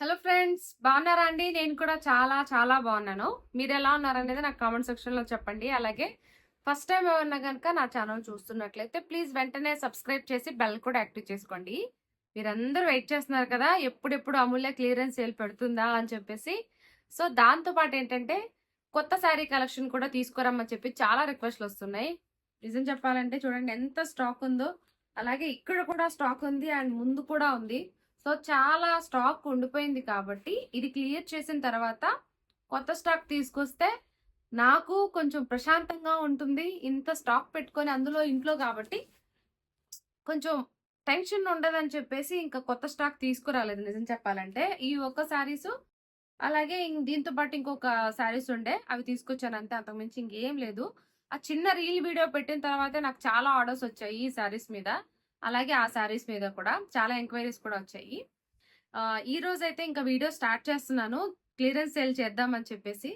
Hello friends బాగున్నారా అండి? నేను కూడా చాలా చాలా బాగున్నాను. మీరు ఎలా ఉన్నారనేది నాకు కామెంట్ సెక్షన్లో చెప్పండి. అలాగే ఫస్ట్ టైం ఏమన్నా కనుక నా ఛానల్ చూస్తున్నట్లయితే ప్లీజ్ వెంటనే సబ్స్క్రైబ్ చేసి బెల్ కూడా యాక్టివ్ చేసుకోండి. మీరందరూ వెయిట్ చేస్తున్నారు కదా ఎప్పుడెప్పుడు అమూల్య క్లియరెన్స్ సేల్ పెడుతుందా అని చెప్పేసి. సో దాంతో పాటు ఏంటంటే కొత్త శారీ కలెక్షన్ కూడా తీసుకురమ్మని చెప్పి చాలా రిక్వెస్ట్లు వస్తున్నాయి. నిజం చెప్పాలంటే చూడండి ఎంత స్టాక్ ఉందో. అలాగే ఇక్కడ కూడా స్టాక్ ఉంది అండ్ ముందు కూడా ఉంది. సో చాలా స్టాక్ ఉండిపోయింది కాబట్టి ఇది క్లియర్ చేసిన తర్వాత కొత్త స్టాక్ తీసుకొస్తే నాకు కొంచెం ప్రశాంతంగా ఉంటుంది. ఇంత స్టాక్ పెట్టుకొని అందులో ఇంట్లో కాబట్టి కొంచెం టెన్షన్ ఉండదని చెప్పేసి ఇంకా కొత్త స్టాక్ తీసుకురాలేదు. నిజం చెప్పాలంటే ఈ ఒక్క శారీస్ అలాగే ఇం- దీంతో పాటు ఇంకొక శారీస్ ఉండే అవి తీసుకొచ్చాను అంతే. అంతకుమించి ఇంకేం లేదు. ఆ చిన్న రీల్ వీడియో పెట్టిన తర్వాతే నాకు చాలా ఆర్డర్స్ వచ్చాయి ఈ శారీస్ మీద. అలాగే ఆ శారీస్ మీద కూడా చాలా ఎంక్వైరీస్ కూడా వచ్చాయి. ఈ రోజు అయితే ఇంకా వీడియో స్టార్ట్ చేస్తున్నాను. క్లియరెన్స్ సేల్ చేద్దామని చెప్పేసి.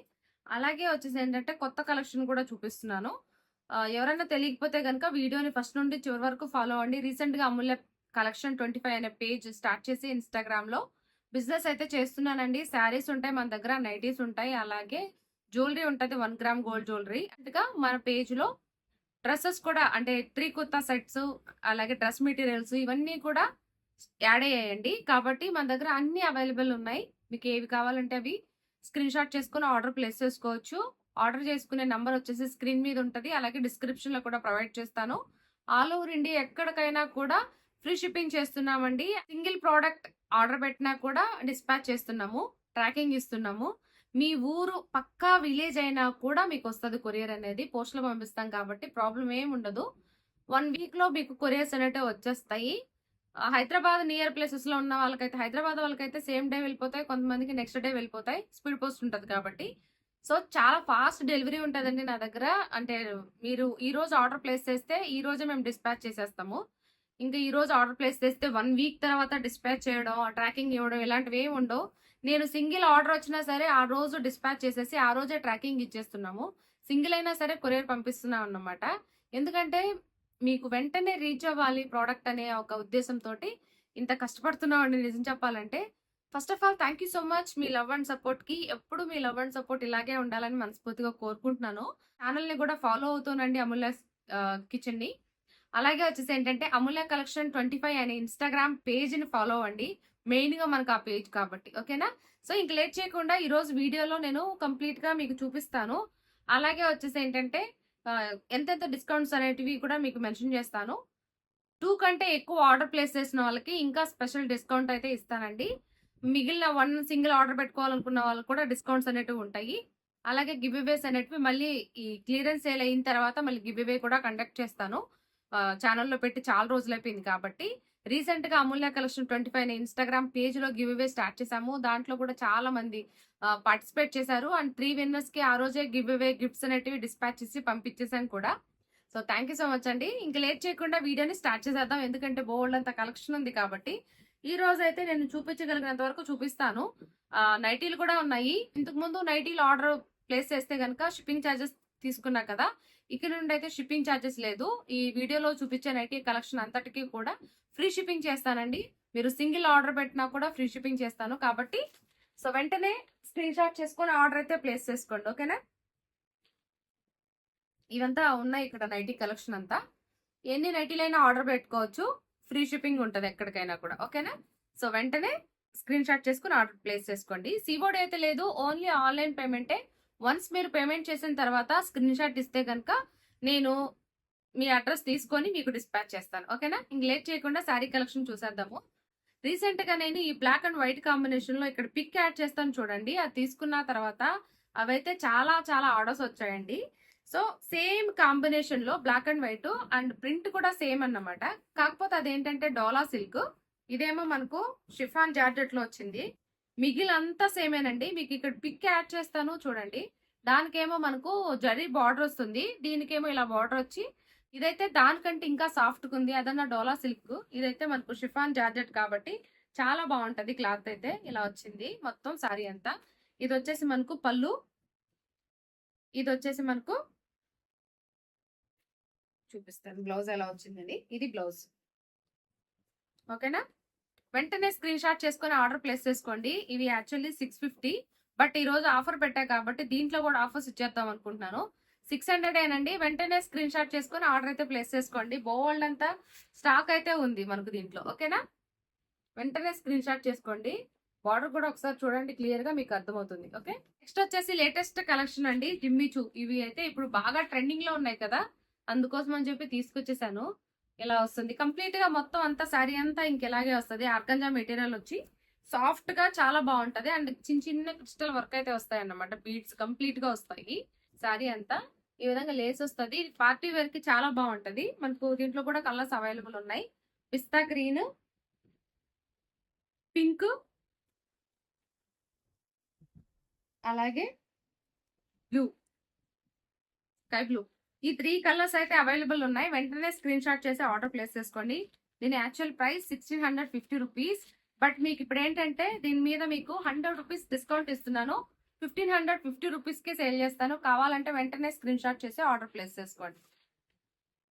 అలాగే వచ్చేసి ఏంటంటే కొత్త కలెక్షన్ కూడా చూపిస్తున్నాను. ఎవరైనా తెలియకపోతే కనుక వీడియోని ఫస్ట్ నుండి చివరి వరకు ఫాలో అవ్వండి. రీసెంట్గా అమూల్య కలెక్షన్ ట్వంటీ ఫైవ్ అనే పేజ్ స్టార్ట్ చేసి ఇన్స్టాగ్రామ్లో బిజినెస్ అయితే చేస్తున్నానండి. శారీస్ ఉంటాయి మన దగ్గర నైటీస్ ఉంటాయి. అలాగే జ్యువెలరీ ఉంటుంది వన్ గ్రామ్ గోల్డ్ జ్యువెలరీ. అంతగా మన పేజ్లో డ్రెస్సెస్ కూడా అంటే త్రీ కుర్తా సెట్స్ అలాగే డ్రెస్ మెటీరియల్స్ ఇవన్నీ కూడా యాడ్ అయ్యాయండి. కాబట్టి మన దగ్గర అన్నీ అవైలబుల్ ఉన్నాయి. మీకు ఏవి కావాలంటే అవి స్క్రీన్ షాట్ చేసుకుని ఆర్డర్ ప్లేస్ చేసుకోవచ్చు. ఆర్డర్ చేసుకునే నెంబర్ వచ్చేసి స్క్రీన్ మీద ఉంటుంది. అలాగే డిస్క్రిప్షన్లో కూడా ప్రొవైడ్ చేస్తాను. ఆల్ ఓవర్ ఇండియా ఎక్కడికైనా కూడా ఫ్రీ షిప్పింగ్ చేస్తున్నామండి. సింగిల్ ప్రోడక్ట్ ఆర్డర్ పెట్టినా కూడా డిస్పాచ్ చేస్తున్నాము ట్రాకింగ్ ఇస్తున్నాము. మీ ఊరు పక్కా విలేజ్ అయినా కూడా మీకు వస్తుంది కొరియర్ అనేది పోస్ట్లో పంపిస్తాం కాబట్టి ప్రాబ్లం ఏమి ఉండదు. వన్ వీక్లో మీకు కొరియర్స్ అనేటివి వచ్చేస్తాయి. హైదరాబాద్ నియర్ ప్లేసెస్లో ఉన్న వాళ్ళకైతే హైదరాబాద్ వాళ్ళకైతే సేమ్ డే వెళ్ళిపోతాయి. కొంతమందికి నెక్స్ట్ డే వెళ్ళిపోతాయి. స్పీడ్ పోస్ట్ ఉంటుంది కాబట్టి. సో చాలా ఫాస్ట్ డెలివరీ ఉంటుందండి నా దగ్గర. అంటే మీరు ఈ రోజు ఆర్డర్ ప్లేస్ చేస్తే ఈ రోజే మేము డిస్పాచ్ చేసేస్తాము. ఇంకా ఈ రోజు ఆర్డర్ ప్లేస్ చేస్తే వన్ వీక్ తర్వాత డిస్పాచ్ చేయడం ట్రాకింగ్ ఇవ్వడం ఇలాంటివి ఏమి ఉండవు. నేను సింగిల్ ఆర్డర్ వచ్చినా సరే ఆ రోజు డిస్పాచ్ చేసేసి ఆ రోజే ట్రాకింగ్ ఇచ్చేస్తున్నాము. సింగిల్ అయినా సరే కొరియర్ పంపిస్తున్నాం అన్నమాట. ఎందుకంటే మీకు వెంటనే రీచ్ అవ్వాలి ప్రోడక్ట్ అనే ఒక ఉద్దేశంతో ఇంత కష్టపడుతున్నాం అండి నిజం చెప్పాలంటే. First of all thank you so much me love and సపోర్ట్కి. ఎప్పుడు మీ లవ్ అండ్ సపోర్ట్ ఇలాగే ఉండాలని మనస్ఫూర్తిగా కోరుకుంటున్నాను. ఛానల్ని కూడా ఫాలో అవుతానండి అమూల్య కిచెన్ని. అలాగే వచ్చేసి ఏంటంటే అమూల్య కలెక్షన్ ట్వంటీ ఫైవ్ అనే ఇన్స్టాగ్రామ్ పేజ్ని ఫాలో అవ్వండి. మెయిన్గా మనకు ఆ పేజ్ కాబట్టి ఓకేనా? సో ఇంక లేట్ చేయకుండా ఈరోజు వీడియోలో నేను కంప్లీట్గా మీకు చూపిస్తాను. అలాగే వచ్చేసి ఏంటంటే ఎంతెంత డిస్కౌంట్స్ అనేటివి కూడా మీకు మెన్షన్ చేస్తాను. టూ కంటే ఎక్కువ ఆర్డర్ ప్లేస్ చేసిన వాళ్ళకి ఇంకా స్పెషల్ డిస్కౌంట్ అయితే ఇస్తానండి. మిగిలిన వన్ సింగిల్ ఆర్డర్ పెట్టుకోవాలనుకున్న వాళ్ళకి కూడా డిస్కౌంట్స్ అనేటివి ఉంటాయి. అలాగే గివ్ ఇవేస్ అనేటివి మళ్ళీ ఈ క్లియరెన్స్ సేల్ అయిన తర్వాత మళ్ళీ గివ్ ఇవే కూడా కండక్ట్ చేస్తాను. ఛానల్లో పెట్టి చాలా రోజులు అయిపోయింది కాబట్టి. రీసెంట్గా Amulya collection twenty five Instagram పేజ్లో గివ్ అవే స్టార్ట్ చేశాము. దాంట్లో కూడా చాలా మంది పార్టిసిపేట్ చేశారు. అండ్ త్రీ విన్నర్స్కి ఆ రోజే గివ్ అవే గిఫ్ట్స్ అనేటివి డిస్పాచ్ చేసి పంపించేసాను కూడా. So thank you so much అండి. ఇంకా లేట్ చేయకుండా వీడియోని స్టార్ట్ చేసేద్దాం. ఎందుకంటే బోల్డ్ అంత కలెక్షన్ ఉంది కాబట్టి. ఈ రోజు అయితే నేను చూపించగలిగినంత వరకు చూపిస్తాను. నైటీలు కూడా ఉన్నాయి. ఇంతకు ముందు నైటీలు ఆర్డర్ ప్లేస్ చేస్తే కనుక షిప్పింగ్ ఛార్జెస్ తీసుకున్నా కదా ఇక్కడ నుండి అయితే షిప్పింగ్ ఛార్జెస్ లేదు. ఈ వీడియోలో చూపించే నైటీ కలెక్షన్ అంతటికి కూడా ఫ్రీ షిప్పింగ్ చేస్తానండి. మీరు సింగిల్ ఆర్డర్ పెట్టినా కూడా ఫ్రీ షిప్పింగ్ చేస్తాను. కాబట్టి సో వెంటనే స్క్రీన్ షాట్ చేసుకొని ఆర్డర్ అయితే ప్లేస్ చేసుకోండి. ఓకేనా ఇవంతా ఉన్నాయి ఇక్కడ నైటీ కలెక్షన్ అంతా. ఎన్ని నైటీలైనా ఆర్డర్ పెట్టుకోవచ్చు. ఫ్రీ షిప్పింగ్ ఉంటుంది ఎక్కడికైనా కూడా. ఓకేనా సో వెంటనే స్క్రీన్ షాట్ చేసుకుని ఆర్డర్ ప్లేస్ చేసుకోండి. సీబోర్డ్ అయితే లేదు. ఓన్లీ ఆన్లైన్ పేమెంటే వన్స్ మీరు పేమెంట్ చేసిన తర్వాత స్క్రీన్ షాట్ ఇస్తే కనుక నేను మీ అడ్రస్ తీసుకొని మీకు డిస్పాచ్ చేస్తాను. ఓకేనా? ఇంక లేట్ చేయకుండా శారీ కలెక్షన్ చూసేద్దాము. రీసెంట్గా నేను ఈ బ్లాక్ అండ్ వైట్ కాంబినేషన్లో ఇక్కడ పిక్ యాడ్ చేస్తాను చూడండి. అది తీసుకున్న తర్వాత అవైతే చాలా చాలా ఆర్డర్స్ వచ్చాయండి. సో సేమ్ కాంబినేషన్లో black and white and print కూడా సేమ్ అన్నమాట. కాకపోతే అదేంటంటే డోలా సిల్క్. ఇదేమో మనకు షిఫాన్ జార్జెట్లో వచ్చింది. మిగిలినంతా సేమేనండి. మీకు ఇక్కడ పిక్ యాడ్ చేస్తాను చూడండి. దానికేమో మనకు జరీ బార్డర్ వస్తుంది. దీనికేమో ఇలా బార్డర్ వచ్చి ఇదైతే దానికంటే ఇంకా సాఫ్ట్గా ఉంది. అదన్నా డోలా సిల్క్. ఇదైతే మనకు షిఫాన్ జార్జెట్ కాబట్టి చాలా బాగుంటుంది క్లాత్ అయితే. ఇలా వచ్చింది మొత్తం సారీ అంతా. ఇది వచ్చేసి మనకు పళ్ళు. ఇది వచ్చేసి మనకు చూపిస్తాను. బ్లౌజ్ ఎలా వచ్చిందండి? ఇది బ్లౌజ్. ఓకేనా? వెంటనే స్క్రీన్ షాట్ చేసుకొని ఆర్డర్ ప్లేస్ చేసుకోండి. ఇవి యాక్చువల్లీ సిక్స్ ఫిఫ్టీ బట్ ఈ రోజు ఆఫర్ పెట్టా కాబట్టి దీంట్లో కూడా ఆఫర్స్ ఇచ్చేద్దాం అనుకుంటున్నాను. సిక్స్ హండ్రెడ్ ఏనండి. వెంటనే స్క్రీన్ షాట్ చేసుకొని ఆర్డర్ అయితే ప్లేస్ చేసుకోండి. బోల్డ్ అంతా స్టాక్ అయితే ఉంది మనకు దీంట్లో. ఓకేనా వెంటనే స్క్రీన్ షాట్ చేసుకోండి. బార్డర్ కూడా ఒకసారి చూడండి క్లియర్గా మీకు అర్థమవుతుంది. ఓకే నెక్స్ట్ వచ్చేసి లేటెస్ట్ కలెక్షన్ అండి. జిమ్మి చూ ఇవి అయితే ఇప్పుడు బాగా ట్రెండింగ్లో ఉన్నాయి కదా. అందుకోసం అని చెప్పి తీసుకొచ్చేసాను. ఇలా వస్తుంది? కంప్లీట్గా మొత్తం అంతా శారీ అంతా ఇంకెలాగే వస్తుంది? ఆర్గంజా మెటీరియల్ వచ్చి సాఫ్ట్గా చాలా బాగుంటది. అండ్ చిన్న చిన్న క్రిస్టల్ వర్క్ అయితే వస్తాయి అన్నమాట బీడ్స్ కంప్లీట్గా వస్తాయి. సారీ అంతా ఈ విధంగా లేస్ వస్తుంది. పార్టీ వేర్కి చాలా బాగుంటది. మనకు దీంట్లో కూడా కలర్స్ అవైలబుల్ ఉన్నాయి. పిస్తా గ్రీన్ పింక్ అలాగే బ్లూ స్కై బ్లూ ఈ త్రీ కలర్స్ అయితే అవైలబుల్ ఉన్నాయి. వెంటనే స్క్రీన్ షాట్ చేసి ఆర్డర్ ప్లేస్ చేసుకోండి. దీని actual price sixteen hundred fifty rupees. But మీకు ఇప్పుడు ఏంటంటే దీని మీద మీకు హండ్రెడ్ రూపీస్ డిస్కౌంట్ ఇస్తున్నాను. ఫిఫ్టీన్ హండ్రెడ్ ఫిఫ్టీ రూపీస్కే సేల్ చేస్తాను. కావాలంటే వెంటనే స్క్రీన్ షాట్ చేసి ఆర్డర్ ప్లేస్ చేసుకోండి.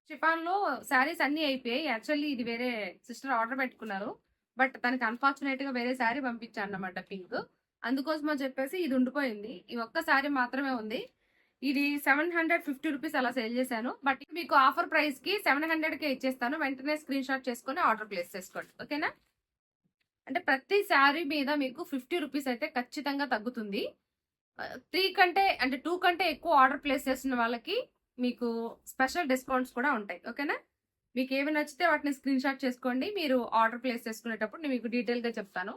షిఫాన్లో శారీస్ అన్నీ అయిపోయాయి. యాక్చువల్లీ ఇది వేరే సిస్టర్ ఆర్డర్ పెట్టుకున్నారు. బట్ తనకి అన్ఫార్చునేట్గా వేరే శారీ పంపించాను అన్నమాట పింక్. అందుకోసం అని చెప్పేసి ఇది ఉండిపోయింది. ఈ ఒక్క శారీ మాత్రమే ఉంది. ఇది సెవెన్ హండ్రెడ్ ఫిఫ్టీ రూపీస్ అలా సేల్ చేశాను. బట్ మీకు ఆఫర్ ప్రైస్కి సెవెన్ హండ్రెడ్ కే ఇచ్చేస్తాను. వెంటనే స్క్రీన్ షాట్ చేసుకుని ఆర్డర్ ప్లేస్ చేసుకోండి. ఓకేనా? అంటే ప్రతి శారీ మీద మీకు ఫిఫ్టీ రూపీస్ అయితే ఖచ్చితంగా తగ్గుతుంది. త్రీ కంటే అంటే టూ కంటే ఎక్కువ ఆర్డర్ ప్లేస్ చేసిన వాళ్ళకి మీకు స్పెషల్ డిస్కౌంట్స్ కూడా ఉంటాయి. ఓకేనా? మీకు ఏమి నచ్చితే వాటిని స్క్రీన్ షాట్ చేసుకోండి. మీరు ఆర్డర్ ప్లేస్ చేసుకునేటప్పుడు నేను మీకు డీటెయిల్గా చెప్తాను.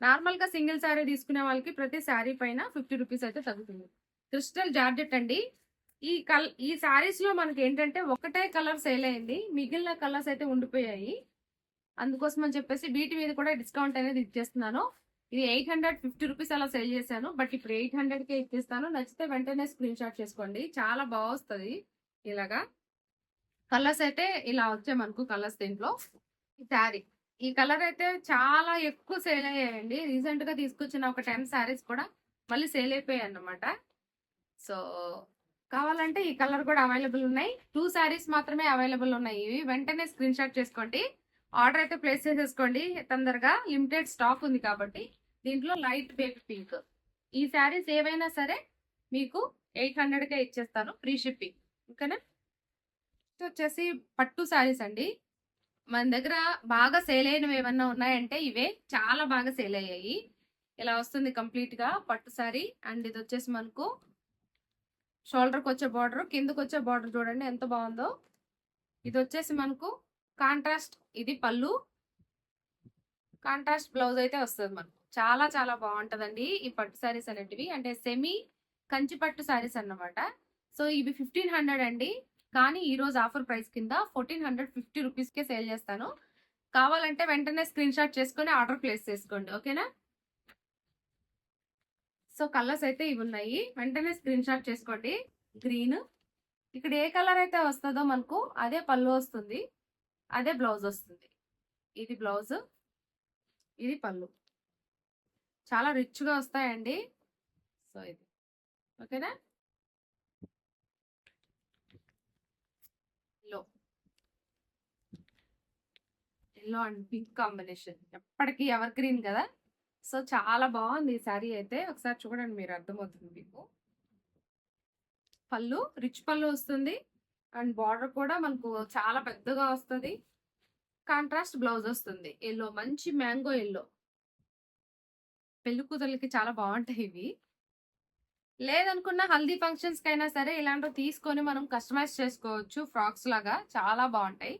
నార్మల్గా సింగిల్ శారీ తీసుకునే వాళ్ళకి ప్రతి శారీ పైన ఫిఫ్టీ రూపీస్ అయితే తగ్గుతుంది. క్రిస్టల్ జార్జెట్ అండి. ఈ కల్ ఈ శారీస్లో మనకి ఏంటంటే ఒకటే కలర్ సేల్ అయింది. మిగిలిన కలర్స్ అయితే ఉండిపోయాయి. అందుకోసం అని చెప్పేసి వీటి మీద కూడా డిస్కౌంట్ అనేది ఇచ్చేస్తున్నాను. ఇది ఎయిట్ హండ్రెడ్ ఫిఫ్టీ రూపీస్ అలా సేల్ చేశాను. బట్ ఇప్పుడు ఎయిట్ హండ్రెడ్కే ఇచ్చేస్తాను. నచ్చితే వెంటనే స్క్రీన్ షాట్ చేసుకోండి. చాలా బాగొస్తుంది ఇలాగా. కలర్స్ అయితే ఇలా వచ్చాయి మనకు కలర్స్ దీంట్లో. ఈ శారీ. ఈ కలర్ అయితే చాలా ఎక్కువ సేల్ అయ్యాయండి. రీసెంట్గా తీసుకొచ్చిన ఒక టెన్ శారీస్ కూడా మళ్ళీ సేల్ అయిపోయాయి అన్నమాట. సో కావాలంటే ఈ కలర్ కూడా అవైలబుల్ ఉన్నాయి. టూ శారీస్ మాత్రమే అవైలబుల్ ఉన్నాయి. ఇవి వెంటనే స్క్రీన్ షాట్ చేసుకోండి. ఆర్డర్ అయితే ప్లేస్ చేసేసుకోండి. తొందరగా లిమిటెడ్ స్టాక్ ఉంది కాబట్టి. దీంట్లో లైట్ బేబీ పింక్. ఈ శారీస్ ఏవైనా సరే మీకు ఎయిట్ హండ్రెడ్కే ఇచ్చేస్తాను. Free shipping. ఓకేనా? నెక్స్ట్ వచ్చేసి పట్టు శారీస్ అండి. మన దగ్గర బాగా సేల్ అయినవి ఏమన్నా ఉన్నాయంటే ఇవే. చాలా బాగా సేల్ అయ్యాయి. ఇలా వస్తుంది కంప్లీట్గా పట్టు శారీ. అండ్ ఇది వచ్చేసి మనకు షోల్డర్కి వచ్చే బార్డర్ కిందకి వచ్చే బార్డర్ చూడండి ఎంత బాగుందో. ఇది వచ్చేసి మనకు కాంట్రాస్ట్ ఇది పళ్ళు. కాంట్రాస్ట్ బ్లౌజ్ అయితే వస్తుంది మనకు. చాలా చాలా బాగుంటదండి ఈ పట్టు శారీస్ అనేటివి. అంటే సెమీ కంచి పట్టు శారీస్ అన్నమాట. సో ఇవి ఫిఫ్టీన్ హండ్రెడ్ అండి. కానీ ఈ రోజు ఆఫర్ ప్రైస్ కింద ఫోర్టీన్ హండ్రెడ్ ఫిఫ్టీ రూపీస్కే సేల్ చేస్తాను. కావాలంటే వెంటనే స్క్రీన్ షాట్ చేసుకొని ఆర్డర్ ప్లేస్ చేసుకోండి. ఓకేనా? సో కలర్స్ అయితే ఇవి ఉన్నాయి. వెంటనే స్క్రీన్ షాట్ చేసుకోండి. గ్రీన్. ఇక్కడ ఏ కలర్ అయితే వస్తుందో మనకు అదే పళ్ళు వస్తుంది. అదే బ్లౌజ్ వస్తుంది. ఇది బ్లౌజ్. ఇది పళ్ళు. చాలా రిచ్గా వస్తాయండి. సో ఇది. ఓకేనా? Yellow. Yellow and pink combination. ఎప్పటికీ ఎవర్ గ్రీన్ కదా? సో చాలా బాగుంది ఈ శారీ అయితే. ఒకసారి చూడండి మీరు అర్థమవుతుంది మీకు. పళ్ళు రిచ్ పళ్ళు వస్తుంది. అండ్ బార్డర్ కూడా మనకు చాలా పెద్దగా వస్తుంది. కాంట్రాస్ట్ బ్లౌజ్ వస్తుంది. ఎల్లో మంచి మ్యాంగో ఎల్లో. పెళ్ళి కూతుర్లకి చాలా బాగుంటాయి ఇవి. లేదనుకున్న హల్దీ ఫంక్షన్స్ కైనా సరే ఇలాంటివి తీసుకొని మనం కస్టమైజ్ చేసుకోవచ్చు. ఫ్రాక్స్ లాగా చాలా బాగుంటాయి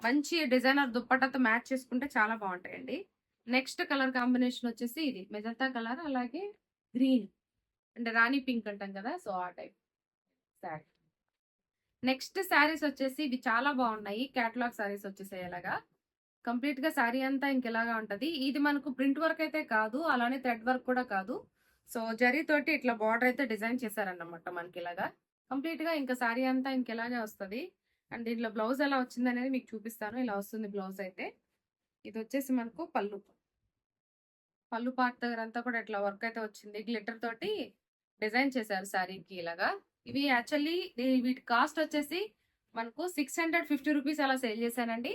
మంచి డిజైనర్ దుప్పటతో మ్యాచ్ చేసుకుంటే చాలా బాగుంటాయండి నెక్స్ట్ కలర్ కాంబినేషన్ వచ్చేసి ఇది. మెజంతా కలర్ అలాగే గ్రీన్. అంటే రాణి పింక్ అంటాం కదా సో ఆ టైప్ శారీ. నెక్స్ట్ శారీస్ వచ్చేసి ఇవి చాలా బాగున్నాయి. క్యాటలాగ్ శారీస్ వచ్చేసాయి ఇలాగా కంప్లీట్గా శారీ అంతా ఇంకెలాగా ఉంటది? ఇది మనకు ప్రింట్ వర్క్ అయితే కాదు అలానే థ్రెడ్ వర్క్ కూడా కాదు. సో జరీ తోటి ఇట్లా బార్డర్ అయితే డిజైన్ చేశారన్నమాట మనకి ఇలాగా. కంప్లీట్గా ఇంకా శారీ అంతా ఇంకెలాగే వస్తుంది. అండ్ దీంట్లో బ్లౌజ్ ఎలా వచ్చింది అనేది మీకు చూపిస్తాను. ఇలా వస్తుంది బ్లౌజ్ అయితే. ఇది వచ్చేసి మనకు పళ్ళు. పళ్ళు పార్ట్ దగ్గర అంతా కూడా ఇట్లా వర్క్ అయితే వచ్చింది. గ్లిటర్ తోటి డిజైన్ చేశారు శారీకి ఇలాగా. ఇవి యాక్చువల్లీ వీటి కాస్ట్ వచ్చేసి మనకు సిక్స్ హండ్రెడ్ ఫిఫ్టీ రూపీస్ అలా సేల్ చేశానండి.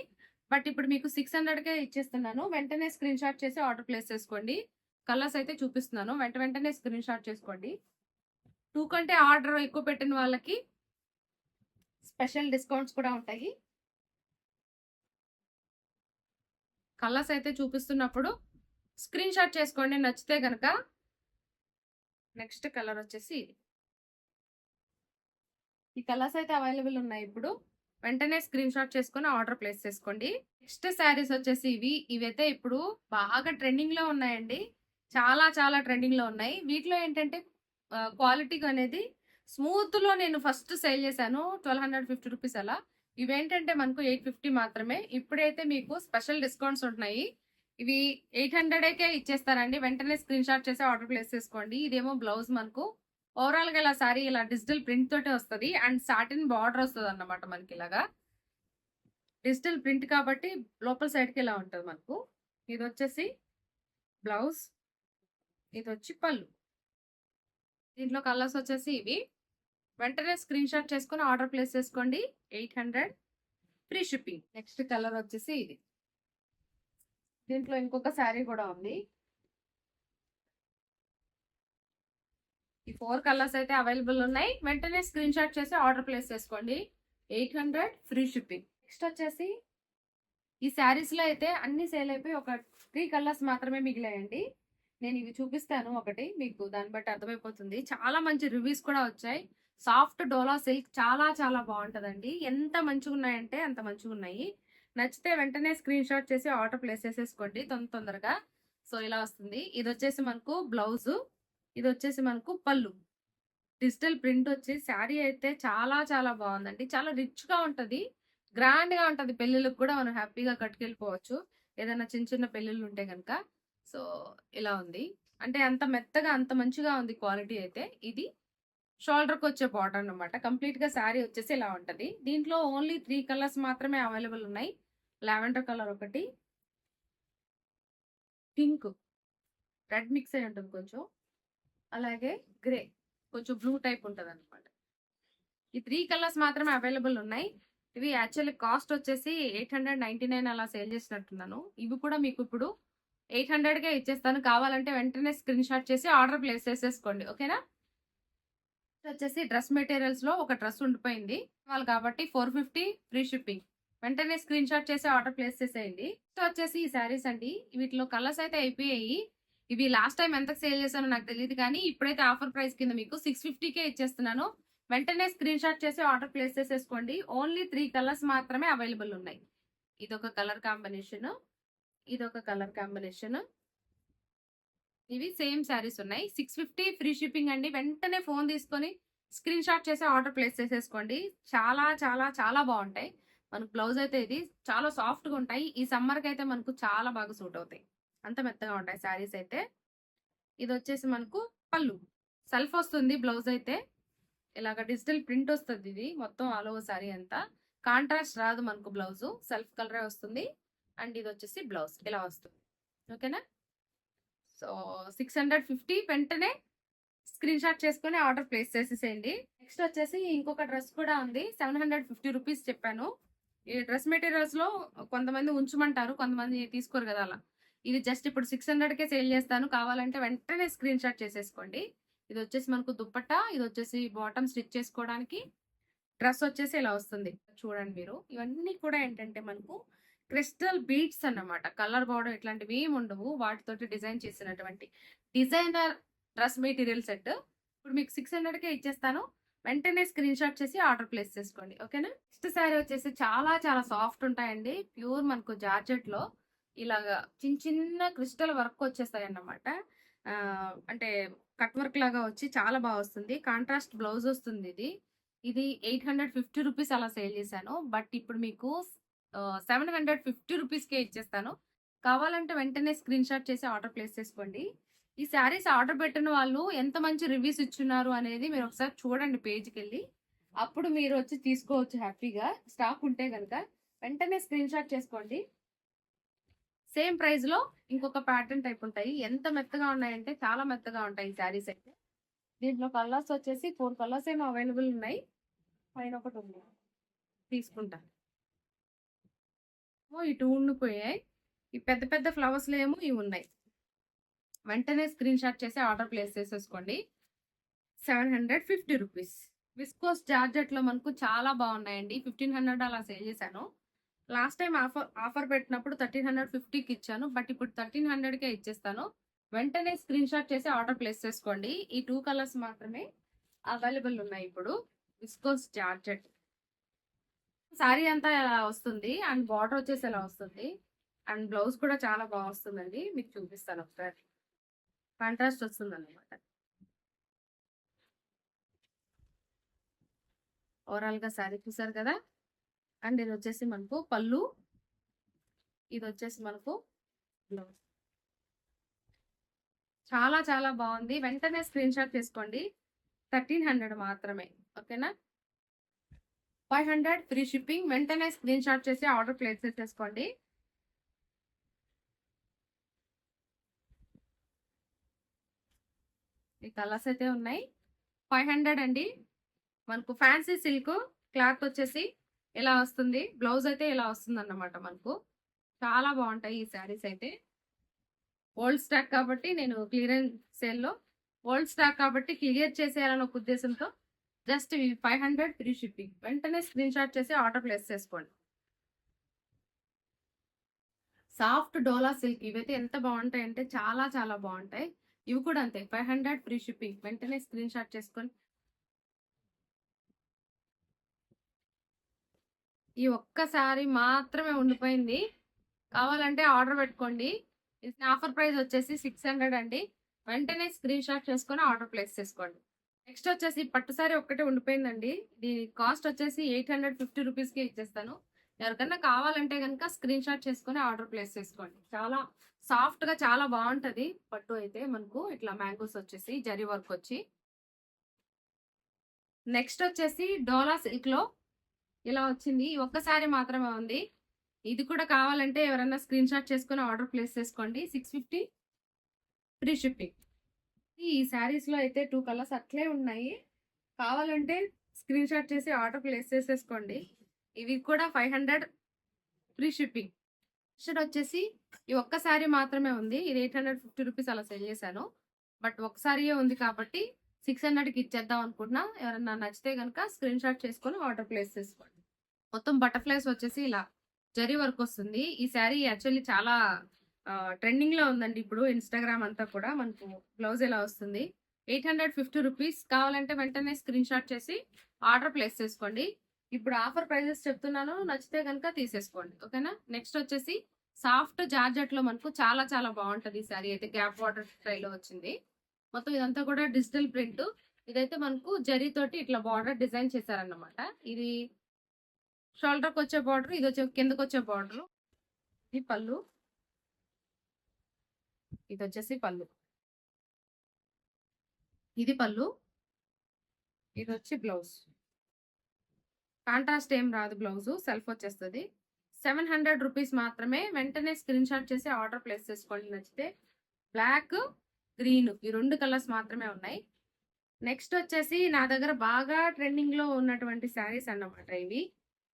బట్ ఇప్పుడు మీకు సిక్స్ హండ్రెడ్కే ఇచ్చేస్తున్నాను. వెంటనే స్క్రీన్ షాట్ చేసి ఆర్డర్ ప్లేస్ చేసుకోండి. కలర్స్ అయితే చూపిస్తున్నాను. వెంట వెంటనే స్క్రీన్ షాట్ చేసుకోండి. టూ కంటే ఆర్డర్ ఎక్కువ పెట్టిన వాళ్ళకి స్పెషల్ డిస్కౌంట్స్ కూడా ఉంటాయి. కలర్స్ అయితే చూపిస్తున్నప్పుడు స్క్రీన్ షాట్ చేసుకోండి నచ్చితే కనుక నెక్స్ట్ కలర్ వచ్చేసి ఈ కలర్స్ అయితే అవైలబుల్ ఉన్నాయి ఇప్పుడు. వెంటనే స్క్రీన్ షాట్ చేసుకుని ఆర్డర్ ప్లేస్ చేసుకోండి. నెక్స్ట్ శారీస్ వచ్చేసి ఇవి. ఇవైతే ఇప్పుడు బాగా ట్రెండింగ్లో ఉన్నాయండి. చాలా చాలా ట్రెండింగ్లో ఉన్నాయి. వీటిలో ఏంటంటే క్వాలిటీ అనేది స్మూత్లో నేను ఫస్ట్ సేల్ చేశాను. ట్వెల్వ్ హండ్రెడ్ ఫిఫ్టీ రూపీస్ అలా. ఇవేంటంటే మనకు ఎయిట్ ఫిఫ్టీ మాత్రమే. ఇప్పుడైతే మీకు స్పెషల్ డిస్కౌంట్స్ ఉంటున్నాయి. ఇవి ఎయిట్ హండ్రెడ్కే ఇచ్చేస్తారండి. వెంటనే స్క్రీన్ షాట్ చేసి ఆర్డర్ ప్లేస్ చేసుకోండి. ఇదేమో బ్లౌజ్ మనకు. ఓవరాల్గా ఇలా సారీ ఇలా డిజిటల్ ప్రింట్ తోటే వస్తుంది. అండ్ సాటిన్ బార్డర్ వస్తుంది అన్నమాట మనకి ఇలాగా. డిజిటల్ ప్రింట్ కాబట్టి లోపల సైడ్కి ఇలా ఉంటుంది మనకు. ఇది వచ్చేసి బ్లౌజ్. ఇది వచ్చి పళ్ళు. దీంట్లో కలర్స్ వచ్చేసి ఇవి. వెంటనే స్క్రీన్ షాట్ చేసుకొని ఆర్డర్ ప్లేస్ చేసుకోండి. Eight hundred. Free shipping. Next colour వచ్చేసి ఇది. దీంట్లో ఇంకొక శారీ కూడా ఉంది. ఈ ఫోర్ కలర్స్ అయితే అవైలబుల్ ఉన్నాయి. వెంటనే స్క్రీన్ షాట్ చేసి ఆర్డర్ ప్లేస్ చేసుకోండి. Eight hundred free shipping. Next వచ్చేసి ఈ శారీస్లో అయితే అన్ని సేల్ అయిపోయి ఒక త్రీ కలర్స్ మాత్రమే మిగిలాయండి. నేను ఇవి చూపిస్తాను ఒకటి. మీకు దాన్ని బట్టి అర్థమైపోతుంది. చాలా మంచి రివ్యూస్ కూడా వచ్చాయి. సాఫ్ట్ డోలా సిల్క్ చాలా చాలా బాగుంటదండి. ఎంత మంచిగా ఉన్నాయంటే అంత మంచిగా ఉన్నాయి నచ్చితే వెంటనే స్క్రీన్ షాట్ చేసి ఆర్డర్ ప్లేస్ చేసేసుకోండి తొందర తొందరగా. సో ఇలా వస్తుంది. ఇది వచ్చేసి మనకు బ్లౌజు ఇది వచ్చేసి మనకు పళ్ళు. డిజిటల్ ప్రింట్ వచ్చి శారీ అయితే చాలా చాలా బాగుందండి. చాలా రిచ్గా ఉంటది. గ్రాండ్గా పెళ్ళిళ్ళకి కూడా మనం హ్యాపీగా కట్టుకెళ్ళిపోవచ్చు. ఏదైనా చిన్న చిన్న పెళ్ళిళ్ళు ఉంటే కనుక సో ఇలా ఉంది. అంటే అంత మెత్తగా అంత మంచిగా ఉంది క్వాలిటీ అయితే. ఇది షోల్డర్కి వచ్చే బార్డర్ అనమాట కంప్లీట్గా శారీ వచ్చేసి ఇలా ఉంటుంది. దీంట్లో ఓన్లీ త్రీ కలర్స్ మాత్రమే అవైలబుల్ ఉన్నాయి. లావెండర్ కలర్ ఒకటి. పింక్. రెడ్ మిక్స్ అయి ఉంటుంది కొంచెం. అలాగే గ్రే. కొంచెం బ్లూ టైప్ ఉంటుంది అనమాట ఈ త్రీ కలర్స్ మాత్రమే అవైలబుల్ ఉన్నాయి. ఇవి యాక్చువల్లీ కాస్ట్ వచ్చేసి ఎయిట్ హండ్రెడ్ నైన్టీ నైన్ అలా సేల్ చేసినట్టున్నాను. ఇవి కూడా మీకు ఇప్పుడు ఎయిట్ హండ్రెడ్కే ఇచ్చేస్తాను. కావాలంటే వెంటనే స్క్రీన్ షాట్ చేసి ఆర్డర్ ప్లేస్ చేసేసుకోండి. ఓకేనా? వచ్చేసి డ్రెస్ మెటీరియల్స్లో ఒక డ్రెస్ ఉండిపోయింది. వాళ్ళు కాబట్టి ఫోర్ ఫిఫ్టీ ఫ్రీ షిప్పింగ్. వెంటనే స్క్రీన్ షాట్ చేసి ఆర్డర్ ప్లేస్ చేసేయండి. నెక్స్ట్ వచ్చేసి ఈ శారీస్ అండి. వీటిలో కలర్స్ అయితే అయిపోయాయి. ఇవి లాస్ట్ టైం ఎంత సేల్ చేశానో నాకు తెలియదు కానీ ఇప్పుడైతే ఆఫర్ ప్రైస్ కింద మీకు సిక్స్ ఫిఫ్టీకే ఇచ్చేస్తున్నాను. వెంటనే స్క్రీన్ షాట్ చేసి ఆర్డర్ ప్లేస్ చేసేసుకోండి. ఓన్లీ త్రీ కలర్స్ మాత్రమే అవైలబుల్ ఉన్నాయి. ఇదొక కలర్ కాంబినేషన్. ఇదొక కలర్ కాంబినేషన్. ఇవి సేమ్ శారీస్ ఉన్నాయి. సిక్స్ ఫిఫ్టీ ఫ్రీ షిప్పింగ్ అండి. వెంటనే ఫోన్ తీసుకొని స్క్రీన్ షాట్ చేసి ఆర్డర్ ప్లేస్ చేసేసుకోండి. చాలా చాలా చాలా బాగుంటాయి. మనకు బ్లౌజ్ అయితే ఇది చాలా సాఫ్ట్గా ఉంటాయి. ఈ సమ్మర్కి అయితే మనకు చాలా బాగా సూట్ అవుతాయి. అంత మెత్తగా ఉంటాయి శారీస్ అయితే. ఇది వచ్చేసి మనకు పళ్ళు. సెల్ఫ్ వస్తుంది బ్లౌజ్ అయితే. ఇలాగ డిజిటల్ ప్రింట్ వస్తుంది ఇది. మొత్తం ఆల్ ఓవర్ శారీ అంతా. కాంట్రాస్ట్ రాదు మనకు బ్లౌజ్ సెల్ఫ్ కలరే వస్తుంది. అండ్ ఇది వచ్చేసి బ్లౌజ్ ఇలా వస్తుంది. ఓకేనా? సో సిక్స్ హండ్రెడ్ ఫిఫ్టీ వెంటనే స్క్రీన్ షాట్ చేసుకుని ఆర్డర్ ప్లేస్ చేసేసేయండి. నెక్స్ట్ వచ్చేసి ఇంకొక డ్రెస్ కూడా ఉంది. సెవెన్ హండ్రెడ్ ఫిఫ్టీ రూపీస్ చెప్పాను. ఈ డ్రెస్ మెటీరియల్స్లో కొంతమంది ఉంచమంటారు కొంతమంది తీసుకోరు కదా అలా. ఇది జస్ట్ ఇప్పుడు సిక్స్ హండ్రెడ్కే సేల్ చేస్తాను. కావాలంటే వెంటనే స్క్రీన్ షాట్ చేసేసుకోండి. ఇది వచ్చేసి మనకు దుప్పట్టా ఇది వచ్చేసి బాటమ్ స్టిచ్ చేసుకోవడానికి. డ్రెస్ వచ్చేసి ఇలా వస్తుంది. చూడండి మీరు. ఇవన్నీ కూడా ఏంటంటే మనకు క్రిస్టల్ బీట్స్ అన్నమాట. కలర్ బార్డర్ ఇట్లాంటివి ఏమి ఉండవు. వాటితోటి డిజైన్ చేసినటువంటి డిజైనర్ డ్రెస్ మెటీరియల్ సెట్. ఇప్పుడు మీకు సిక్స్ హండ్రెడ్కే ఇచ్చేస్తాను. వెంటనే స్క్రీన్ షాట్ చేసి ఆర్డర్ ప్లేస్ చేసుకోండి. ఓకేనా? నెక్స్ట్ శారీ వచ్చేసి చాలా చాలా సాఫ్ట్ ఉంటాయండి. ప్యూర్ మనకు జార్జెట్లో ఇలాగా చిన్న చిన్న క్రిస్టల్ వర్క్ వచ్చేస్తాయి అన్నమాట అంటే కట్ వర్క్ లాగా వచ్చి చాలా బాగా వస్తుంది. కాంట్రాస్ట్ బ్లౌజ్ వస్తుంది ఇది. ఇది ఎయిట్ హండ్రెడ్ ఫిఫ్టీ రూపీస్ అలా సేల్ చేశాను. బట్ ఇప్పుడు మీకు సెవెన్ హండ్రెడ్ ఫిఫ్టీ రూపీస్కే ఇచ్చేస్తాను. కావాలంటే వెంటనే స్క్రీన్ షాట్ చేసి ఆర్డర్ ప్లేస్ చేసుకోండి. ఈ శారీస్ ఆర్డర్ పెట్టిన వాళ్ళు ఎంత మంచి రివ్యూస్ ఇచ్చున్నారు అనేది మీరు ఒకసారి చూడండి పేజ్కి వెళ్ళి అప్పుడు మీరు వచ్చి తీసుకోవచ్చు హ్యాపీగా. స్టాక్ ఉంటే కనుక వెంటనే స్క్రీన్ షాట్ చేసుకోండి. సేమ్ ప్రైస్లో ఇంకొక ప్యాటర్న్ టైప్ ఉంటాయి. ఎంత మెత్తగా ఉన్నాయంటే చాలా మెత్తగా ఉంటాయి ఈ శారీస్ అయితే. దీంట్లో కలర్స్ వచ్చేసి ఫోర్ కలర్స్ ఏమో అవైలబుల్ ఉన్నాయి. పైన ఒకటి ఉంది. తీసుకుంటాను ఇటు ఉండిపోయాయి. ఈ పెద్ద పెద్ద ఫ్లవర్స్లో ఏమో ఇవి ఉన్నాయి. వెంటనే స్క్రీన్ షాట్ చేసి ఆర్డర్ ప్లేస్ చేసేసుకోండి. Seven hundred fifty rupees. Viscose జార్జెట్లో మనకు చాలా బాగున్నాయండి. ఫిఫ్టీన్ హండ్రెడ్ అలా సేల్ చేశాను. లాస్ట్ టైం ఆఫర్ ఆఫర్ పెట్టినప్పుడు థర్టీన్ హండ్రెడ్ ఫిఫ్టీకి ఇచ్చాను. బట్ ఇప్పుడు థర్టీన్ హండ్రెడ్కే ఇచ్చేస్తాను. వెంటనే స్క్రీన్ షాట్ చేసి ఆర్డర్ ప్లేస్ చేసుకోండి. ఈ టూ కలర్స్ మాత్రమే అవైలబుల్ ఉన్నాయి ఇప్పుడు. Viscose georgette. సారీ అంతా ఎలా వస్తుంది? అండ్ బార్డర్ వచ్చేసి ఎలా వస్తుంది? అండ్ బ్లౌజ్ కూడా చాలా బాగా వస్తుందండి మీకు చూపిస్తాను ఒకసారి. కాంట్రాస్ట్ వస్తుంది అనమాట ఓవరాల్గా శారీ చూసారు కదా? అండ్ ఇది వచ్చేసి మనకు పళ్ళు. ఇది వచ్చేసి మనకు బ్లౌజ్. చాలా చాలా బాగుంది. వెంటనే స్క్రీన్ షాట్ తీసుకోండి. థర్టీన్ హండ్రెడ్ మాత్రమే. ఓకేనా? Five hundred free shipping. వెంటనే స్క్రీన్ షాట్ చేసి ఆర్డర్ ప్లేస్ చేసేసుకోండి ఈ కలర్స్ అయితే ఉన్నాయి. ఫైవ్ హండ్రెడ్ అండి. మనకు ఫ్యాన్సీ సిల్క్ క్లాత్ వచ్చేసి ఇలా వస్తుంది. బ్లౌజ్ అయితే ఇలా వస్తుంది అన్నమాట మనకు. చాలా బాగుంటాయి ఈ శారీస్ అయితే. ఓల్డ్ స్టాక్ కాబట్టి నేను క్లియరెన్స్ సేల్లో ఓల్డ్ స్టాక్ కాబట్టి క్లియర్ చేసేయాలని ఒక ఉద్దేశంతో just five hundred free shipping. వెంటనే స్క్రీన్ షాట్ చేసి ఆర్డర్ ప్లేస్ చేసుకోండి. సాఫ్ట్ డోలా సిల్క్ ఇవైతే ఎంత బాగుంటాయి అంటే చాలా చాలా బాగుంటాయి. ఇవి కూడా అంతే ఫైవ్ హండ్రెడ్ ఫ్రీ షిప్పింగ్. వెంటనే స్క్రీన్ షాట్ చేసుకొని ఈ ఒక్కసారి మాత్రమే ఉండిపోయింది. కావాలంటే ఆర్డర్ పెట్టుకోండి. ఆఫర్ ప్రైస్ వచ్చేసి సిక్స్ హండ్రెడ్ అండి. వెంటనే స్క్రీన్ షాట్ చేసుకొని ఆర్డర్ ప్లేస్ చేసుకోండి. నెక్స్ట్ వచ్చేసి పట్టు సారీ ఒక్కటే ఉండిపోయిందండి. దీని కాస్ట్ వచ్చేసి ఎయిట్ హండ్రెడ్ ఫిఫ్టీ రూపీస్కి ఇచ్చేస్తాను. ఎవరికన్నా కావాలంటే కనుక స్క్రీన్ షాట్ చేసుకుని ఆర్డర్ ప్లేస్ చేసుకోండి. చాలా సాఫ్ట్గా చాలా బాగుంటుంది పట్టు అయితే మనకు. ఇట్లా మ్యాంగోస్ వచ్చేసి జరి వర్క్ వచ్చి. నెక్స్ట్ వచ్చేసి డోలా సిల్క్లో ఇలా వచ్చింది. ఈ ఒక్కసారి మాత్రమే ఉంది. ఇది కూడా కావాలంటే ఎవరైనా స్క్రీన్ షాట్ చేసుకుని ఆర్డర్ ప్లేస్ చేసుకోండి. సిక్స్ ఫిఫ్టీ ఫ్రీ షిప్పింగ్ ఈ శారీస్లో అయితే టూ కలర్స్ అట్లే ఉన్నాయి. కావాలంటే స్క్రీన్ షాట్ చేసి ఆర్డర్ ప్లేస్ చేసేసుకోండి. ఇవి కూడా five hundred free shipping. Shirt వచ్చేసి ఈ ఒక్క శారీ మాత్రమే ఉంది. ఇది ఎయిట్ హండ్రెడ్ ఫిఫ్టీ రూపీస్ అలా సెల్ చేశాను. బట్ ఒకసారియే ఉంది కాబట్టి సిక్స్ హండ్రెడ్కి ఇచ్చేద్దాం అనుకుంటున్నా. ఎవరన్నా నచ్చితే కనుక స్క్రీన్ షాట్ చేసుకొని ఆర్డర్ ప్లేస్ చేసుకోండి. మొత్తం బటర్ఫ్లైస్ వచ్చేసి ఇలా జరీ వర్క్ వస్తుంది. ఈ శారీ యాక్చువల్లీ చాలా ట్రెండింగ్లో ఉందండి ఇప్పుడు ఇన్స్టాగ్రామ్ అంతా కూడా మనకు బ్లౌజ్ ఎలా వస్తుంది. ఎయిట్ హండ్రెడ్ ఫిఫ్టీ రూపీస్ కావాలంటే వెంటనే స్క్రీన్ షాట్ చేసి ఆర్డర్ ప్లేస్ చేసుకోండి. ఇప్పుడు ఆఫర్ ప్రైజెస్ చెప్తున్నాను నచ్చితే కనుక తీసేసుకోండి. ఓకేనా? నెక్స్ట్ వచ్చేసి సాఫ్ట్ జార్జెట్లో మనకు చాలా చాలా బాగుంటుంది ఈ సారీ అయితే గ్యాప్ వాటర్ స్టైల్లో వచ్చింది. మొత్తం ఇదంతా కూడా డిజిటల్ ప్రింట్. ఇదైతే మనకు జరీ తోటి ఇట్లా బార్డర్ డిజైన్ చేశారన్నమాట. ఇది షోల్డర్కి వచ్చే బార్డర్ ఇది వచ్చే కిందకి వచ్చే బార్డర్. ఈ పళ్ళు. ఇది వచ్చేసి పళ్ళు. ఇది పళ్ళు. ఇది వచ్చి బ్లౌజ్. కాంట్రాస్ట్ ఏం రాదు బ్లౌజు సెల్ఫ్ వచ్చేస్తుంది. సెవెన్ హండ్రెడ్ రూపీస్ మాత్రమే వెంటనే స్క్రీన్ షాట్ చేసి ఆర్డర్ ప్లేస్ చేసుకోండి. నచ్చితే బ్లాక్ గ్రీన్ ఈ రెండు కలర్స్ మాత్రమే ఉన్నాయి. నెక్స్ట్ వచ్చేసి నా దగ్గర బాగా ట్రెండింగ్లో ఉన్నటువంటి శారీస్ అన్నమాట ఇవి.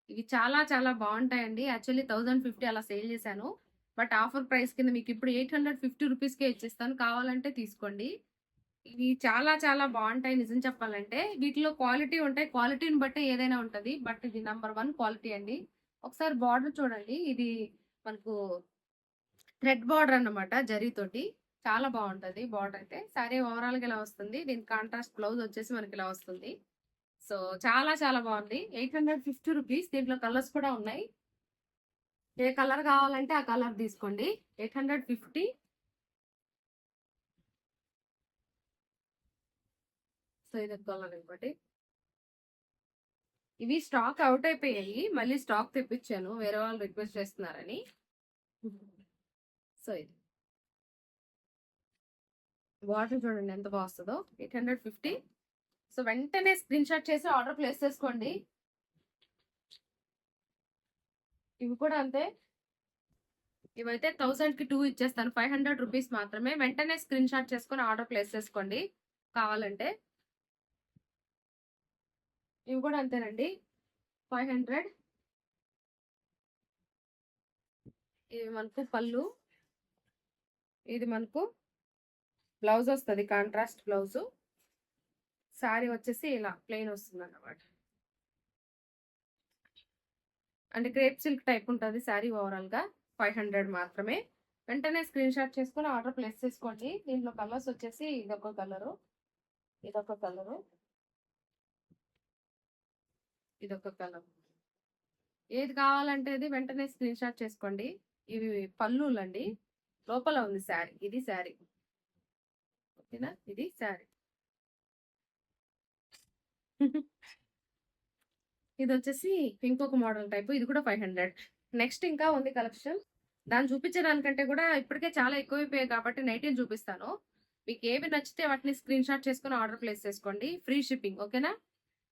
ఇవి చాలా చాలా బాగుంటాయండి. యాక్చువల్లీ థౌజండ్ ఫిఫ్టీ అలా సేల్ చేశాను. బట్ ఆఫర్ ప్రైస్ కింద మీకు ఇప్పుడు ఎయిట్ హండ్రెడ్ ఫిఫ్టీ రూపీస్కే ఇచ్చేస్తాను. కావాలంటే తీసుకోండి. ఇవి చాలా చాలా బాగుంటాయి. నిజం చెప్పాలంటే వీటిలో క్వాలిటీ ఉంటాయి. క్వాలిటీని బట్టి ఏదైనా ఉంటుంది. బట్ ఇది నెంబర్ వన్ క్వాలిటీ అండి. ఒకసారి బార్డర్ చూడండి. ఇది మనకు థ్రెడ్ బార్డర్ అన్నమాట జరీతోటి చాలా బాగుంటుంది బార్డర్ అయితే. సారీ ఓవరాల్గా ఇలా వస్తుంది. దీని కాంట్రాస్ట్ బ్లౌజ్ వచ్చేసి మనకి ఇలా వస్తుంది. సో చాలా చాలా బాగుంది. Eight hundred fifty rupees. దీంట్లో కలర్స్ కూడా ఉన్నాయి. ఏ కలర్ కావాలంటే ఆ కలర్ తీసుకోండి. Eight hundred fifty. సో ఇది కలర్ ఇంకోటి ఇవి స్టాక్ అవుట్ అయిపోయాయి. మళ్ళీ స్టాక్ తెప్పించాను. వేరే వాళ్ళు రిక్వెస్ట్ చేస్తున్నారని. సో ఇది. వాటర్ చూడండి ఎంత బాగుస్తుందో ఎయిట్ హండ్రెడ్ ఫిఫ్టీ. సో వెంటనే స్క్రీన్ షాట్ చేసి ఆర్డర్ ప్లేస్ చేసుకోండి. ఇవి కూడా అంతే. ఇవైతే థౌసండ్కి టూ ఇచ్చేస్తాను. ఫైవ్ హండ్రెడ్ రూపీస్ మాత్రమే. వెంటనే స్క్రీన్ షాట్ చేసుకొని ఆర్డర్ ప్లేస్ చేసుకోండి. కావాలంటే. ఇవి కూడా అంతేనండి. Five hundred. ఇది మనకు పళ్ళు. ఇది మనకు బ్లౌజ్ వస్తుంది. Contrast blouse. శారీ వచ్చేసి ఇలా ప్లెయిన్ వస్తుంది అన్నమాట అంటే క్రేప్ సిల్క్ టైప్ ఉంటుంది శారీ ఓవరాల్గా ఫైవ్ హండ్రెడ్ మాత్రమే. వెంటనే స్క్రీన్ షాట్ చేసుకొని ఆర్డర్ ప్లేస్ చేసుకోండి. దీంట్లో కలర్స్ వచ్చేసి ఇదొక కలరు. ఇదొక కలరు. ఇదొక కలర్. ఏది కావాలంటే అది వెంటనే స్క్రీన్ షాట్ చేసుకోండి. ఇవి పళ్ళులండి. లోపల ఉంది శారీ. ఇది శారీ. ఓకేనా? ఇది శారీ. ఇది వచ్చేసి ఇంకొక మోడల్ టైప్ ఇది కూడా ఫైవ్ హండ్రెడ్. నెక్స్ట్ ఇంకా ఉంది కలెక్షన్. దాన్ని చూపించడానికంటే కూడా ఇప్పటికే చాలా ఎక్కువైపోయాయి కాబట్టి నైటీని చూపిస్తాను. మీకు ఏవి నచ్చితే వాటిని స్క్రీన్ షాట్ చేసుకుని ఆర్డర్ ప్లేస్ చేసుకోండి. ఫ్రీ షిప్పింగ్ ఓకేనా?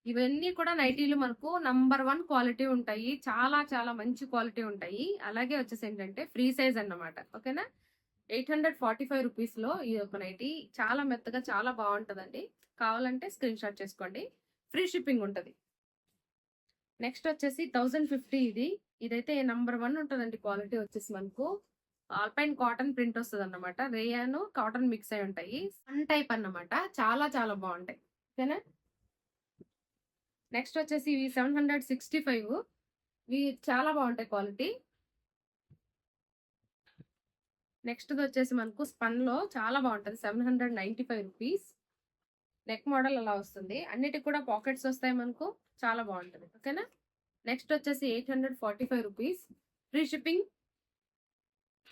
ఇవన్నీ కూడా నైటీలు మనకు నంబర్ వన్ క్వాలిటీ ఉంటాయి. చాలా చాలా మంచి క్వాలిటీ ఉంటాయి. అలాగే వచ్చేసి ఏంటంటే ఫ్రీ సైజ్ అన్నమాట ఓకేనా? ఎయిట్ హండ్రెడ్ ఫార్టీ ఫైవ్ రూపీస్లో ఈ ఒక నైటీ. చాలా మెత్తగా చాలా బాగుంటుందండి. కావాలంటే స్క్రీన్ షాట్ చేసుకోండి. ఫ్రీ షిప్పింగ్ ఉంటుంది. నెక్స్ట్ వచ్చేసి థౌజండ్ ఫిఫ్టీ ఇది. ఇదైతే నంబర్ వన్ ఉంటుందండి క్వాలిటీ వచ్చేసి మనకు. ఆల్పైన్ కాటన్ ప్రింట్ వస్తుంది అనమాట రేయాను కాటన్ మిక్స్ అయి ఉంటాయి. సన్ టైప్ అన్నమాట. చాలా చాలా బాగుంటాయి. ఓకేనా? నెక్స్ట్ వచ్చేసి ఇవి సెవెన్ హండ్రెడ్ సిక్స్టీ ఫైవ్ ఇవి చాలా బాగుంటాయి క్వాలిటీ నెక్స్ట్ వచ్చేసి మనకు స్పన్లో చాలా బాగుంటుంది. Seven hundred ninety five rupees neck model అలా వస్తుంది. అన్నిటికి కూడా పాకెట్స్ వస్తాయి మనకు. చాలా బాగుంటుంది. ఓకేనా? నెక్స్ట్ వచ్చేసి eight hundred forty five rupees. Free shipping.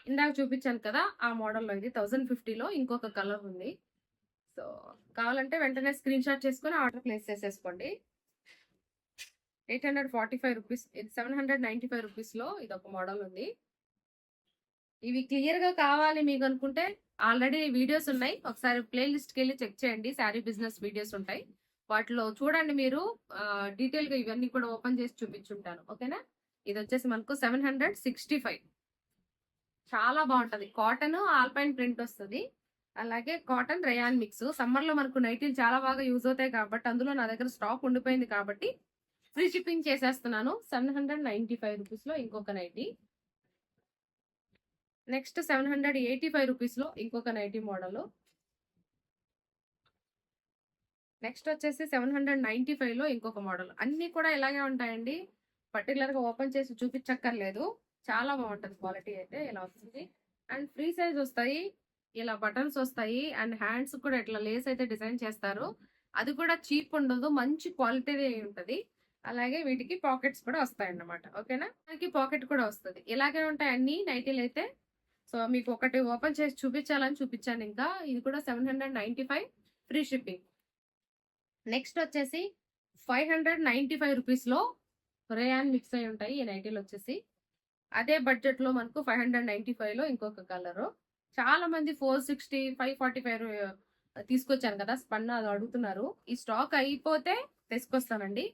ఇందాక చూపించాను కదా ఆ మోడల్లో ఇది థౌజండ్ ఫిఫ్టీలో ఇంకొక కలర్ ఉంది. సో కావాలంటే వెంటనే స్క్రీన్ షాట్ చేసుకొని ఆర్డర్ ప్లేస్ చేసేసుకోండి. Eight hundred forty five rupees ఇది సెవెన్ హండ్రెడ్ నైంటీ ఫైవ్ రూపీస్లో ఇది ఒక మోడల్ ఉంది. ఇవి క్లియర్గా కావాలి మీకు అనుకుంటే ఆల్రెడీ వీడియోస్ ఉన్నాయి. ఒకసారి ప్లేలిస్ట్కి వెళ్ళి చెక్ చేయండి. శారీ బిజినెస్ వీడియోస్ ఉంటాయి. వాటిలో చూడండి మీరు డీటెయిల్గా ఇవన్నీ కూడా ఓపెన్ చేసి చూపించుంటాను. ఓకేనా? ఇది వచ్చేసి మనకు సెవెన్ హండ్రెడ్ సిక్స్టీ ఫైవ్. చాలా బాగుంటుంది. కాటన్ ఆల్పైన్ ప్రింట్ వస్తుంది. అలాగే కాటన్ రయాన్ మిక్స్. సమ్మర్లో మనకు నైటీలు చాలా బాగా యూజ్ అవుతాయి కాబట్టి అందులో నా దగ్గర స్టాక్ ఉండిపోయింది కాబట్టి ఫ్రీ షిప్పింగ్ చేసేస్తున్నాను. సెవెన్ హండ్రెడ్ నైన్టీ ఫైవ్ రూపీస్లో ఇంకొక nighty. Next seven hundred eighty five రూపీస్లో ఇంకొక నైటీ మోడల్. నెక్స్ట్ వచ్చేసి సెవెన్ హండ్రెడ్ నైంటీ ఫైవ్లో ఇంకొక మోడల్. అన్నీ కూడా ఇలాగే ఉంటాయండి. పర్టికులర్గా ఓపెన్ చేసి చూపించక్కర్లేదు చాలా బాగుంటుంది క్వాలిటీ అయితే ఇలా వస్తుంది. అండ్ ఫ్రీ సైజ్ వస్తాయి. ఇలా బటన్స్ వస్తాయి. అండ్ హ్యాండ్స్ కూడా ఇట్లా లేస్ అయితే డిజైన్ చేస్తారు. అది కూడా చీప్ ఉండదు. మంచి క్వాలిటీ ఉంటుంది. అలాగే వీటికి పాకెట్స్ కూడా వస్తాయి అన్నమాట ఓకేనా? మనకి పాకెట్ కూడా వస్తుంది. ఇలాగే ఉంటాయి అన్ని నైటీలు అయితే. సో మీకు ఒకటి ఓపెన్ చేసి చూపించాలని చూపించాను ఇంకా. ఇది కూడా seven hundred ninety five. Free shipping. Next వచ్చేసి ఫైవ్ హండ్రెడ్ నైంటీ ఫైవ్ రూపీస్లో రేయాన్ మిక్స్ అయి ఉంటాయి. ఈ నైటీలు వచ్చేసి అదే బడ్జెట్లో మనకు ఫైవ్ హండ్రెడ్ నైంటీ ఫైవ్లో ఇంకొక కలరు. చాలా మంది four sixty five forty five తీసుకొచ్చాను కదా స్పన్ అది అడుగుతున్నారు. ఈ స్టాక్ అయిపోతే తెసుకొస్తానండి.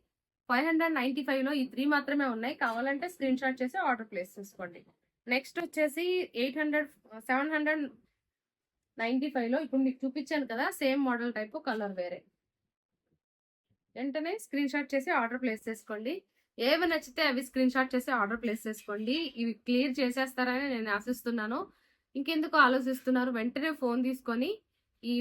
ఫైవ్ హండ్రెడ్ నైంటీ ఫైవ్లో ఈ త్రీ మాత్రమే ఉన్నాయి. కావాలంటే స్క్రీన్ షాట్ చేసి ఆర్డర్ ప్లేస్ చేసుకోండి. నెక్స్ట్ వచ్చేసి eight hundred seven hundred ninety ఫైవ్లో ఇప్పుడు మీకు చూపించాను కదా సేమ్ మోడల్ టైప్ కలర్ వేరే. వెంటనే స్క్రీన్ షాట్ చేసి ఆర్డర్ ప్లేస్ చేసుకోండి. ఏవి నచ్చితే అవి స్క్రీన్ షాట్ చేసి ఆర్డర్ ప్లేస్ చేసుకోండి. ఇవి క్లియర్ చేసేస్తారని నేను ఆశిస్తున్నాను. ఇంకెందుకు ఆలోచిస్తున్నారు? వెంటనే ఫోన్ తీసుకొని ఈ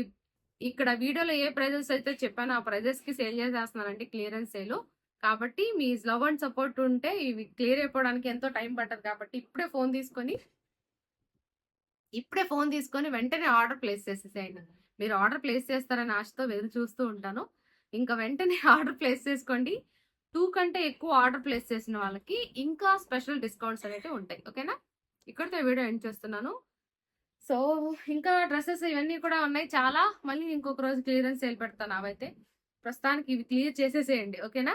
ఇక్కడ వీడియోలో ఏ ప్రైజెస్ అయితే చెప్పానో ఆ ప్రైజెస్కి సేల్ చేసేస్తున్నానండి క్లియరెన్స్ సేల్ కాబట్టి మీ లవ్ అండ్ సపోర్ట్ ఉంటే ఇవి క్లియర్ అయిపోవడానికి ఎంతో టైం పట్టదు కాబట్టి ఇప్పుడే ఫోన్ తీసుకొని ఇప్పుడే ఫోన్ తీసుకొని వెంటనే ఆర్డర్ ప్లేస్ చేసేసేయండి. మీరు ఆర్డర్ ప్లేస్ చేస్తారని ఆశతో ఎదురు చూస్తూ ఉంటాను. ఇంకా వెంటనే ఆర్డర్ ప్లేస్ చేసుకోండి. టూ కంటే ఎక్కువ ఆర్డర్ ప్లేస్ చేసిన వాళ్ళకి ఇంకా స్పెషల్ డిస్కౌంట్స్ అనేవి ఉంటాయి. ఓకేనా? ఇక్కడితో వీడియో ఎండ్ చేస్తున్నాను. సో ఇంకా డ్రెస్సెస్ ఇవన్నీ కూడా ఉన్నాయి. చాలా. మళ్ళీ ఇంకొక రోజు క్లియరెన్స్ సేల్ పెడతాను. అవైతే ప్రస్తుతానికి ఇవి క్లియర్ చేసేసేయండి. ఓకేనా?